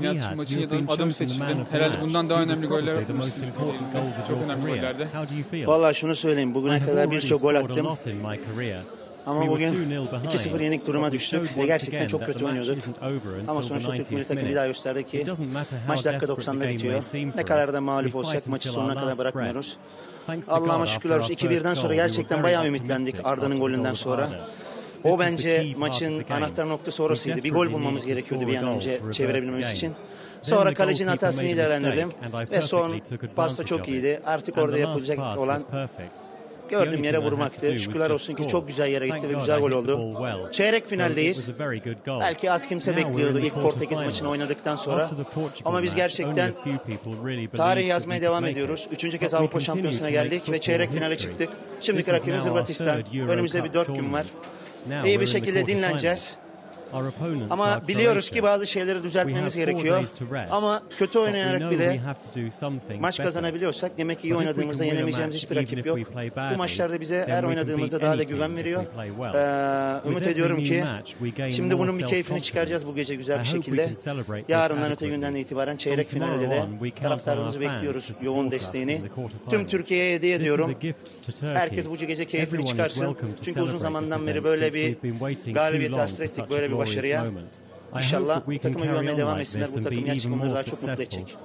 Nihat had, maçın you have been adamı chosen the man seçildin. of the Herhalde bundan daha önemli goller atmışsın. Çok önemli gollerde. Vallahi şunu söyleyeyim. Bugüne kadar birçok gol attım. Ama bugün 2-0 behind, 2-0 yenik duruma düştük ve gerçekten çok kötü oynuyorduk. Ama sonuçta Türk 90th milli takımı bir daha gösterdi ki maç dakika desperate the 90'da game may bitiyor. Ne kadar da mağlup olsak maçı sonuna kadar bırakmıyoruz. Allah'ıma şükürler olsun our 2-1'den first sonra gerçekten bayağı ümitlendik Arda'nın golünden sonra. O bence maçın anahtar noktası orasıydı. Bir gol bulmamız gerekiyordu bir an önce çevirebilmemiz için. Sonra kalecinin hatasını değerlendirdim ve son perfectly took pas da advantage çok iyiydi. Artık orada yapılacak olan gördüğüm yere vurmaktı. Şükürler olsun ki çok güzel yere gitti ve güzel gol oldu. Çeyrek finaldeyiz. Belki az kimse bekliyordu ilk Portekiz maçını oynadıktan sonra. Ama biz gerçekten tarih yazmaya devam ediyoruz. Üçüncü kez Avrupa Şampiyonası'na geldik ve çeyrek finale çıktık. Şimdiki rakibimiz Hırvatistan. Önümüzde bir dört gün var. İyi bir şekilde dinleneceğiz. Ama biliyoruz ki bazı şeyleri düzeltmemiz gerekiyor. Ama kötü oynayarak bile maç kazanabiliyorsak demek ki iyi oynadığımızda yenemeyeceğimiz hiçbir rakip yok. Bu maçlarda bize her oynadığımızda daha da güven veriyor. Ee, ümit ediyorum ki şimdi bunun bir keyfini çıkaracağız bu gece güzel bir şekilde. Yarından öte günden itibaren çeyrek finalde de taraftarımızı bekliyoruz yoğun desteğini. Tüm Türkiye'ye hediye ediyorum. Herkes bu gece keyfini çıkarsın. Çünkü uzun zamandan beri böyle bir galibiyet too long hasret for ettik, such a böyle bir glorious başarıya. İnşallah görmeye on devam etsinler. this Bu and be takım even gerçekten onları daha çok mutlu successful. edecek.